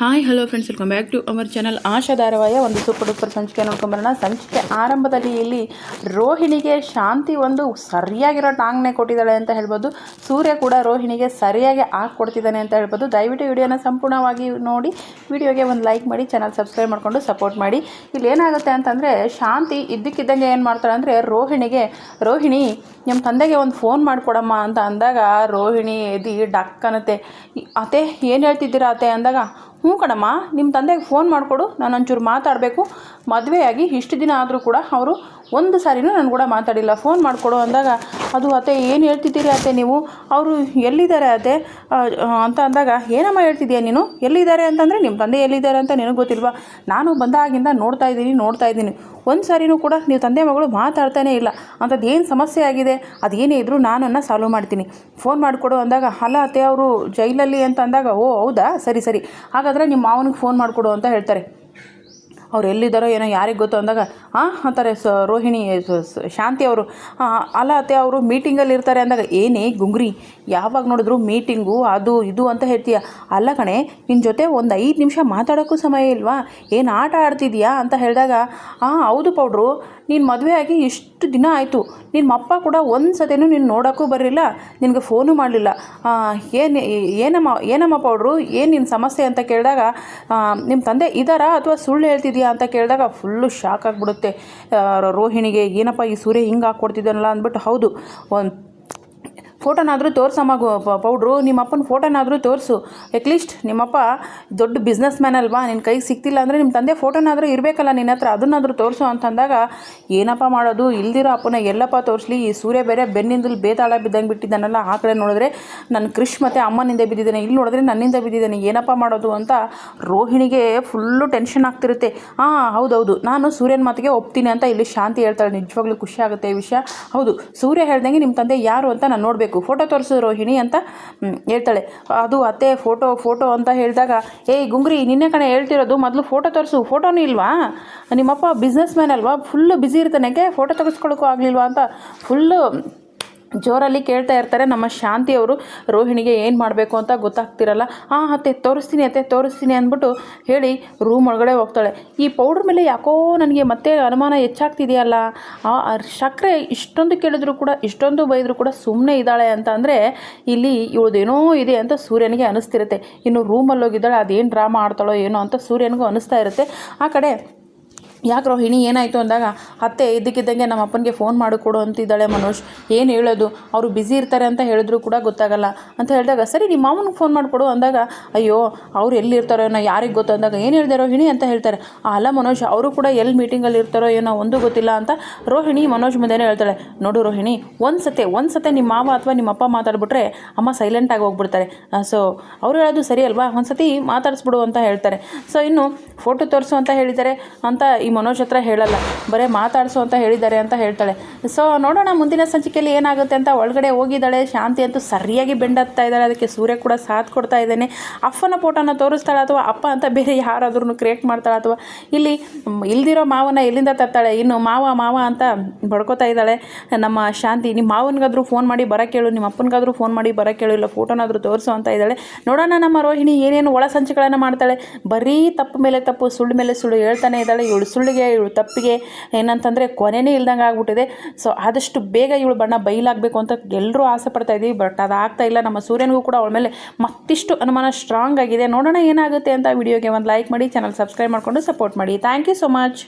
Hi hello friends welcome back to our channel Asha ಧಾರವಾಯ ಒಂದು super duper ಸಂಚಿಕೆ ನೋಡ್ಕೊಂಬರೋಣ. ಸಂಚಿಕೆ ಆರಂಭದಲ್ಲಿ ಇಲ್ಲಿ ರೋಹಿಣಿಗೆ ಶಾಂತಿ ಒಂದು ಸರಿಯಾಗಿರೋ ಟಾಂಗ್ನೆ ಕೊಟ್ಟಿದ್ದಾಳೆ ಅಂತ ಹೇಳ್ಬೋದು. ಸೂರ್ಯ ಕೂಡ ರೋಹಿಣಿಗೆ ಸರಿಯಾಗಿ ಕೊಡ್ತಿದ್ದಾನೆ ಅಂತ ಹೇಳ್ಬೋದು. ದಯವಿಟ್ಟು ವಿಡಿಯೋನ ಸಂಪೂರ್ಣವಾಗಿ ನೋಡಿ, ವಿಡಿಯೋಗೆ ಒಂದು ಲೈಕ್ ಮಾಡಿ ಚಾನಲ್ ಸಬ್ಸ್ಕ್ರೈಬ್ ಮಾಡಿಕೊಂಡು ಸಪೋರ್ಟ್ ಮಾಡಿ. ಇಲ್ಲಿ ಏನಾಗುತ್ತೆ ಅಂತಂದರೆ, ಶಾಂತಿ ಇದ್ದಕ್ಕಿದ್ದಂಗೆ ಏನು ಮಾಡ್ತಾಳೆ ಅಂದರೆ, ರೋಹಿಣಿಗೆ, ರೋಹಿಣಿ ನಿಮ್ಮ ತಂದೆಗೆ ಒಂದು ಫೋನ್ ಮಾಡಿಕೊಡಮ್ಮ ಅಂತ ಅಂದಾಗ, ರೋಹಿಣಿ ಎದಿ ಡಕ್ ಅನ್ನತ್ತೆ ಅತ್ತೆ, ಏನು ಹೇಳ್ತಿದ್ದೀರಾ ಅತ್ತೆ? ಅಂದಾಗ ಹ್ಞೂ ಕಣಮ್ಮ, ನಿಮ್ಮ ತಂದೆಗೆ ಫೋನ್ ಮಾಡಿಕೊಡು, ನಾನು ಒಂಚೂರು ಮಾತಾಡಬೇಕು. ಮದುವೆಯಾಗಿ ಇಷ್ಟು ದಿನ ಆದರೂ ಕೂಡ ಅವರು ಒಂದು ಸಾರಿನೂ ನಾನು ಕೂಡ ಮಾತಾಡಿಲ್ಲ. ಫೋನ್ ಮಾಡಿಕೊಡು ಅಂದಾಗ, ಅದು ಅತ್ತೆ, ಏನು ಹೇಳ್ತಿದ್ದೀರಿ ಅತ್ತೆ ನೀವು? ಅವರು, ಎಲ್ಲಿದ್ದಾರೆ ಅತ್ತೆ? ಅಂತ ಅಂದಾಗ, ಏನಮ್ಮ ಹೇಳ್ತಿದ್ದೀಯ ನೀನು? ಎಲ್ಲಿದ್ದಾರೆ ಅಂತಂದರೆ, ನಿಮ್ಮ ತಂದೆ ಎಲ್ಲಿದ್ದಾರೆ ಅಂತ ನಿನಗೆ ಗೊತ್ತಿಲ್ವಾ? ನಾನು ಬಂದಾಗಿಂದ ನೋಡ್ತಾ ಇದ್ದೀನಿ ನೋಡ್ತಾ ಇದ್ದೀನಿ. ಒಂದು ಸಾರಿನೂ ಕೂಡ ನೀವು ತಂದೆ ಮಗಳು ಮಾತಾಡ್ತಾನೇ ಇಲ್ಲ. ಅಂಥದ್ದು ಏನು ಸಮಸ್ಯೆ ಆಗಿದೆ? ಅದೇನೇ ಇದ್ದರೂ ನಾನನ್ನು ಸಾಲ್ವ್ ಮಾಡ್ತೀನಿ. ಫೋನ್ ಮಾಡಿಕೊಡು ಅಂದಾಗ, ಅಲ್ಲ ಅತ್ತೆ, ಅವರು ಜೈಲಲ್ಲಿ ಅಂತ ಅಂದಾಗ, ಓ, ಹೌದಾ? ಸರಿ ಸರಿ. ಹಾಗಾದರೆ ನಿಮ್ಮ ಮಾವನಿಗೆ ಫೋನ್ ಮಾಡಿಕೊಡು ಅಂತ ಹೇಳ್ತಾರೆ. ಅವ್ರು ಎಲ್ಲಿದ್ದಾರೋ ಏನೋ ಯಾರಿಗೆ ಗೊತ್ತು ಅಂದಾಗ ಹಾಂ ಅಂತಾರೆ. ಸ, ರೋಹಿಣಿ ಶಾಂತಿ ಅವರು ಅಲ್ಲ ಅತ್ತೆ, ಅವರು ಮೀಟಿಂಗಲ್ಲಿ ಇರ್ತಾರೆ ಅಂದಾಗ, ಏನೇ ಗುಂಗ್ರಿ, ಯಾವಾಗ ನೋಡಿದ್ರು ಮೀಟಿಂಗು ಅದು ಇದು ಅಂತ ಹೇಳ್ತೀಯ? ಅಲ್ಲ ಕಣೆ ನಿನ್ನ ಜೊತೆ ಒಂದು ಐದು ನಿಮಿಷ ಮಾತಾಡೋಕ್ಕೂ ಸಮಯ ಇಲ್ವಾ? ಏನು ಆಟ ಆಡ್ತಿದ್ಯಾ? ಅಂತ ಹೇಳಿದಾಗ ಹಾಂ ಹೌದು ಪೌಡ್ರು, ನೀನು ಮದುವೆ ಆಗಿ ಇಷ್ಟು ದಿನ ಆಯಿತು. ನಿಮ್ಮ ಅಪ್ಪ ಕೂಡ ಒಂದು ಸತಿನೂ ನೀನು ನೋಡೋಕ್ಕೂ ಬರಲಿಲ್ಲ. ನಿನಗೆ ಫೋನು ಮಾಡಲಿಲ್ಲ. ಏನು, ಏನಮ್ಮ ಏನಮ್ಮ ಪೌಡ್ರು, ಏನು ನಿನ್ನ ಸಮಸ್ಯೆ? ಅಂತ ಕೇಳಿದಾಗ ನಿಮ್ಮ ತಂದೆ ಇದ್ದಾರಾ ಅಥವಾ ಸುಳ್ಳು ಹೇಳ್ತಿದ್ಯಾ? ಅಂತ ಕೇಳಿದಾಗ ಫುಲ್ಲು ಶಾಕ್ ಆಗಿಬಿಡುತ್ತೆ. ರೋಹಿಣಿಗೆ ಏನಪ್ಪ ಈ ಸೂರ್ಯ ಹಿಂಗೆ ಹಾಕ್ಕೊಡ್ತಿದ್ದಾನಲ್ಲ? ಅಂದ್ಬಿಟ್ಟು ಹೌದು ಒಂದು ಫೋಟೋನಾದರೂ ತೋರಿಸಮ್ಮ ಪೌಡ್ರು, ನಿಮ್ಮಪ್ಪನ ಫೋಟೋನಾದರೂ ತೋರಿಸು. ಅಟ್ಲೀಸ್ಟ್ ನಿಮ್ಮಪ್ಪ ದೊಡ್ಡ ಬಿಸ್ನೆಸ್ ಮ್ಯಾನ್ ಅಲ್ವಾ? ನಿನ್ನ ಕೈಗೆ ಸಿಕ್ತಿಲ್ಲ ಅಂದರೆ ನಿಮ್ಮ ತಂದೆ ಫೋಟೋನಾದರೂ ಇರಬೇಕಲ್ಲ ನಿನ್ನ ಹತ್ರ, ಅದನ್ನಾದರೂ ತೋರಿಸು ಅಂತಂದಾಗ ಏನಪ್ಪ ಮಾಡೋದು? ಇಲ್ದಿರೋ ಅಪ್ಪನ ಎಲ್ಲಪ್ಪ ತೋರಿಸ್ಲಿ, ಈ ಸೂರ್ಯ ಬೇರೆ ಬೆನ್ನಿಂದಲು ಬೇತಾಳ ಬಿದ್ದಂಗೆ ಬಿಟ್ಟಿದ್ದಾನಲ್ಲ, ಆ ಕಡೆ ನೋಡಿದ್ರೆ ನನ್ನ ಕೃಷ್ ಮತ್ತು ಅಮ್ಮನಿಂದ ಬಿದ್ದಿದ್ದಾನೆ, ಇಲ್ಲಿ ನೋಡಿದ್ರೆ ನನ್ನಿಂದ ಬಿದ್ದಿದ್ದಾನೆ, ಏನಪ್ಪ ಮಾಡೋದು ಅಂತ ರೋಹಿಣಿಗೆ ಫುಲ್ಲು ಟೆನ್ಷನ್ ಆಗ್ತಿರುತ್ತೆ. ಹಾಂ ಹೌದೌದು. ನಾನು ಸೂರ್ಯನ ಮಾತಿಗೆ ಒಪ್ತೀನಿ ಅಂತ ಇಲ್ಲಿ ಶಾಂತಿ ಹೇಳ್ತಾಳೆ. ನಿಜವಾಗ್ಲೂ ಖುಷಿ ಆಗುತ್ತೆ ಈ ವಿಷಯ. ಹೌದು, ಸೂರ್ಯ ಹೇಳ್ದಂಗೆ ನಿಮ್ಮ ತಂದೆ ಯಾರು ಅಂತ ನಾನು ನೋಡಬೇಕು. ಫೋಟೋ ತೋರಿಸು ರೋಹಿಣಿ ಅಂತ ಹೇಳ್ತಾಳೆ. ಅದು ಅತ್ತೆ ಫೋಟೋ ಫೋಟೋ ಅಂತ ಹೇಳಿದಾಗ, ಏಯ್ ಗುಂಗ್ರಿ, ನಿನ್ನೆ ಕಣೆ ಹೇಳ್ತಿರೋದು ಮೊದಲು ಫೋಟೋ ತೋರಿಸು. ಫೋಟೋನೂ ಇಲ್ವಾ? ನಿಮ್ಮಪ್ಪ ಬಿಸ್ನೆಸ್ ಮ್ಯಾನ್ ಅಲ್ವಾ? ಫುಲ್ಲು ಬ್ಯುಸಿ ಇರ್ತಾನೆ. ಫೋಟೋ ತೆಗೆಸ್ಕೊಳ್ಳೋಕ್ಕೂ ಆಗಲಿಲ್ವಾ ಅಂತ. ಫುಲ್ಲು ಜೋರಲ್ಲಿ ಕೇಳ್ತಾ ಇರ್ತಾರೆ, ನಮ್ಮ ಶಾಂತಿಯವರು ರೋಹಿಣಿಗೆ ಏನು ಮಾಡಬೇಕು ಅಂತ ಗೊತ್ತಾಗ್ತಿರಲ್ಲ. ಹಾಂ ಅತ್ತೆ, ತೋರಿಸ್ತೀನಿ ಅತ್ತೆ, ತೋರಿಸ್ತೀನಿ ಅಂದ್ಬಿಟ್ಟು ಹೇಳಿ ರೂಮ್ ಒಳಗಡೆ ಹೋಗ್ತಾಳೆ. ಈ ಪೌಡ್ರ್ ಮೇಲೆ ಯಾಕೋ ನನಗೆ ಮತ್ತೆ ಅನುಮಾನ ಹೆಚ್ಚಾಗ್ತಿದೆಯಲ್ಲ. ಆ ಸಕ್ಕರೆ ಇಷ್ಟೊಂದು ಕೇಳಿದ್ರು ಕೂಡ, ಇಷ್ಟೊಂದು ಬೈದರೂ ಕೂಡ ಸುಮ್ಮನೆ ಇದ್ದಾಳೆ ಅಂತ ಅಂದರೆ ಇಲ್ಲಿ ಇವಳದೇನೋ ಇದೆ ಅಂತ ಸೂರ್ಯನಿಗೆ ಅನಿಸ್ತಿರುತ್ತೆ. ಇನ್ನು ರೂಮಲ್ಲಿ ಹೋಗಿದ್ದಾಳೆ ಅದೇನು ಡ್ರಾಮಾ ಆಡ್ತಾಳೋ ಏನೋ ಅಂತ ಸೂರ್ಯನಿಗೂ ಅನಿಸ್ತಾ ಇರುತ್ತೆ. ಆ ಕಡೆ ಯಾಕೆ ರೋಹಿಣಿ, ಏನಾಯಿತು ಅಂದಾಗ, ಅತ್ತೆ ಇದ್ದಕ್ಕಿದ್ದಂಗೆ ನಮ್ಮ ಅಪ್ಪನಿಗೆ ಫೋನ್ ಮಾಡಿ ಕೊಡು ಅಂತಿದ್ದಾಳೆ ಮನೋಜ್. ಏನು ಹೇಳೋದು? ಅವರು ಬ್ಯುಸಿ ಇರ್ತಾರೆ ಅಂತ ಹೇಳಿದ್ರು ಕೂಡ ಗೊತ್ತಾಗಲ್ಲ. ಅಂತ ಹೇಳಿದಾಗ, ಸರಿ ನಿಮ್ಮ ಮಾವನಿಗೆ ಫೋನ್ ಮಾಡಿಕೊಡು ಅಂದಾಗ, ಅಯ್ಯೋ, ಅವ್ರು ಎಲ್ಲಿರ್ತಾರೋ ಏನೋ, ಯಾರಿಗೆ ಗೊತ್ತು ಅಂದಾಗ, ಏನು ಹೇಳಿದೆ ರೋಹಿಣಿ ಅಂತ ಹೇಳ್ತಾರೆ. ಅಲ್ಲ ಮನೋಜ್, ಅವರು ಕೂಡ ಎಲ್ಲಿ ಮೀಟಿಂಗಲ್ಲಿ ಇರ್ತಾರೋ ಏನೋ ಒಂದು ಗೊತ್ತಿಲ್ಲ ಅಂತ ರೋಹಿಣಿ ಮನೋಜ್ ಮುಂದೆನೇ ಹೇಳ್ತಾಳೆ. ನೋಡು ರೋಹಿಣಿ, ಒಂದು ಸತೆ ಒಂದು ಸತೆ ನಿಮ್ಮ ಮಾವ ಅಥವಾ ನಿಮ್ಮ ಅಪ್ಪ ಮಾತಾಡ್ಬಿಟ್ರೆ ಅಮ್ಮ ಸೈಲೆಂಟಾಗಿ ಹೋಗ್ಬಿಡ್ತಾರೆ. ಸೊ ಅವರು ಹೇಳೋದು ಸರಿ ಅಲ್ವಾ? ಒಂದು ಸತಿ ಮಾತಾಡಿಸ್ಬಿಡು ಅಂತ ಹೇಳ್ತಾರೆ. ಸೊ ಇನ್ನು ಫೋಟೋ ತೋರಿಸು ಅಂತ ಹೇಳಿದ್ದಾರೆ. ಅಂತ ಈ ಮನೋಜ್ ಹತ್ರ ಹೇಳಲ್ಲ. ಬರೀ ಮಾತಾಡಿಸು ಅಂತ ಹೇಳಿದ್ದಾರೆ ಅಂತ ಹೇಳ್ತಾಳೆ. ಸೊ ನೋಡೋಣ ಮುಂದಿನ ಸಂಚಿಕೆಯಲ್ಲಿ ಏನಾಗುತ್ತೆ ಅಂತ. ಒಳಗಡೆ ಹೋಗಿದ್ದಾಳೆ. ಶಾಂತಿ ಅಂತೂ ಸರಿಯಾಗಿ ಬೆಂಡತ್ತಾ ಇದ್ದಾಳೆ. ಅದಕ್ಕೆ ಸೂರ್ಯ ಕೂಡ ಸಾಥ್ ಕೊಡ್ತಾ ಇದ್ದಾನೆ. ಅಪ್ಪನ ಫೋಟೋನ ತೋರಿಸ್ತಾಳೆ ಅಥವಾ ಅಪ್ಪ ಅಂತ ಬೇರೆ ಯಾರಾದ್ರೂ ಕ್ರಿಯೇಟ್ ಮಾಡ್ತಾಳೆ ಅಥವಾ? ಇಲ್ಲಿ ಇಲ್ದಿರೋ ಮಾವನ ಎಲ್ಲಿಂದ ತರ್ತಾಳೆ? ಇನ್ನು ಮಾವ ಮಾವ ಅಂತ ಬಡ್ಕೋತಾ ಇದ್ದಾಳೆ. ನಮ್ಮ ಶಾಂತಿ, ನಿಮ್ಮ ಮಾವನಿಗಾದ್ರೂ ಫೋನ್ ಮಾಡಿ ಬರೋಕ್ಕೇಳು ನಿಮ್ಮ ಅಪ್ಪನಿಗಾದ್ರೂ ಫೋನ್ ಮಾಡಿ ಬರೋಕ್ಕೇಳು ಇಲ್ಲ, ಫೋಟೋನಾದರೂ ತೋರಿಸು ಅಂತ ಇದ್ದಾಳೆ. ನೋಡೋಣ ನಮ್ಮ ರೋಹಿಣಿ ಏನೇನು ಒಳ ಸಂಚಿಕೆಗಳನ್ನು ಮಾಡ್ತಾಳೆ. ಬರೀ ತಪ್ಪು ಮೇಲೆ ತಪ್ಪು, ಸುಳ್ಳು ಮೇಲೆ ಸುಳ್ಳು ಹೇಳ್ತಾನೆ ಇದ್ದಾಳೆ. ಇವಳು ಸುಳ್ಳಿಗೆ, ಇವಳು ತಪ್ಪಿಗೆ ಏನಂತಂದರೆ ಕೊನೆಯೇ ಇಲ್ದಂಗೆ ಆಗ್ಬಿಟ್ಟಿದೆ. ಸೊ ಆದಷ್ಟು ಬೇಗ ಇವಳು ಬಣ್ಣ ಬೈಲಾಗಬೇಕು ಅಂತ ಎಲ್ಲರೂ ಆಸೆ ಪಡ್ತಾ ಇದ್ದೀವಿ. ಬಟ್ ಅದು ಆಗ್ತಾ ಇಲ್ಲ. ನಮ್ಮ ಸೂರ್ಯನಿಗೂ ಕೂಡ ಅವಳ ಮೇಲೆ ಮತ್ತಿಷ್ಟು ಅನುಮಾನ ಸ್ಟ್ರಾಂಗ್ ಆಗಿದೆ. ನೋಡೋಣ ಏನಾಗುತ್ತೆ ಅಂತ ವಿಡಿಯೋಗೆ ಒಂದು ಲೈಕ್ ಮಾಡಿ ಚಾನಲ್ ಸಬ್ಸ್ಕ್ರೈಬ್ ಮಾಡಿಕೊಂಡು ಸಪೋರ್ಟ್ ಮಾಡಿ. Thank you so much